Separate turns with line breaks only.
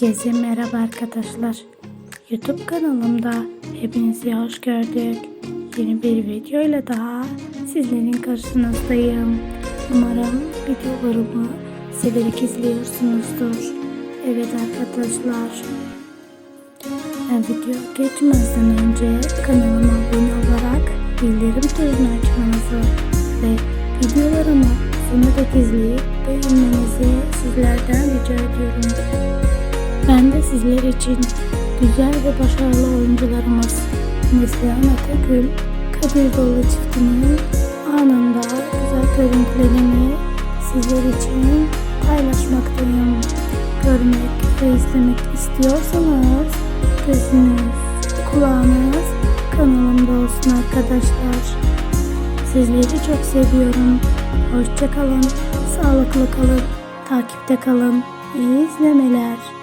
Herkese merhaba arkadaşlar. YouTube kanalımda hepinizi hoş gördük. Yeni bir video ile daha sizlerin karşınızdayım. Umarım videolarımı severek izliyorsunuzdur. Evet arkadaşlar. Video geçmezden önce kanalıma abone olarak bildirim tuşunu açmanızı ve videolarımı sonuna dek izleyip beğenmenizi sizlerden rica ediyorum. Ben de sizler için güzel ve başarılı oyuncularımız Neslihan Atagül, Kadir Doğulu çiftinin anında güzel görüntülerini sizler için paylaşmaktayım. Görmek ve izlemek istiyorsanız gözünüz, kulağınız kanalımda olsun arkadaşlar. Sizleri çok seviyorum. Hoşça kalın, sağlıklı kalın, takipte kalın. İyi izlemeler.